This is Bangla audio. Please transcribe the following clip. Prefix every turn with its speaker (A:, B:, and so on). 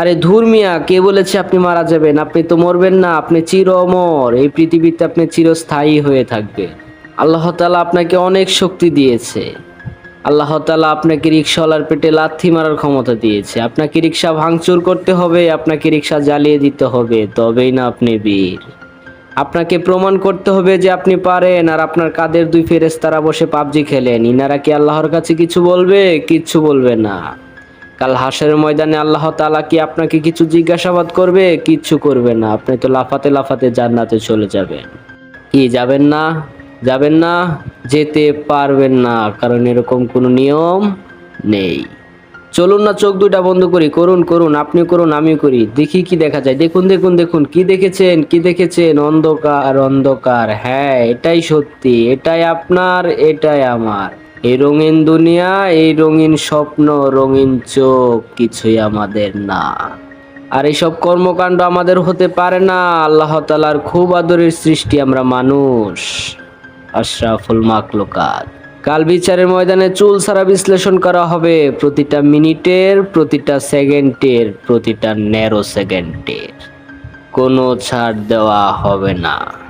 A: আরে ধুর মিয়া, কে বলেছে আপনি মারা যাবেন? আপনি তো মরবেন না, আপনি চির অমর এই পৃথিবীতে আপনি চিরস্থায়ী হয়ে থাকবেন। আল্লাহ তালা আপনাকে অনেক শক্তি দিয়েছে। আল্লাহ তালা আপনাকে রিক্সাওয়ালার পেটে লাথি মারার ক্ষমতা দিয়েছে। আপনাকে রিক্সা ভাঙচুর করতে হবে, আপনাকে রিক্সা জ্বালিয়ে দিতে হবে, তবেই না আপনি বীর। আপনাকে প্রমাণ করতে হবে যে আপনি পারেন, আর আপনার কাদের দুই ফেরেশতারা বসে পাবজি খেলেন। ইনারা কি আল্লাহর কাছে কিছু বলবে? কিচ্ছু বলবে না। কাল হাসের ময়দানে আল্লাহ তাআলা কি আপনাকে কিছু জিজ্ঞাসাবাদ করবে? কিচ্ছু করবে না। আপনি তো লাফাতে লাফাতে জান্নাতে চলে যাবেন। কি, যাবেন না? যাবেন না? যেতে পারবেন না, কারণ এরকম কোনো নিয়ম নেই। চলুন না, চোখ দুটা বন্ধ করি। করুন করুন, আপনি করুন, আমি করি। দেখি কি দেখা যায়। দেখুন দেখুন দেখুন, কি দেখেছেন কি দেখেছেন? অন্ধকার অন্ধকার। হ্যাঁ এটাই সত্যি, এটাই আপনার, এটাই আমার। এই রঙিন দুনিয়া, এই রঙিন স্বপ্ন, রঙিন চোখ কিছুই আমাদের না। আর এইসব কর্মকাণ্ড আমাদের হতে পারে না। আল্লাহ তালার খুব আদরের সৃষ্টি আমরা মানুষ। আশরাফুল মাকলুকাত কাল বিচারের ময়দানে চুল সারা বিশ্লেষণ করা হবে। প্রতিটা মিনিটের, প্রতিটা সেকেন্ডের, প্রতিটা ন্যারো সেকেন্ডের। কোনো ছাড় দেওয়া হবে না।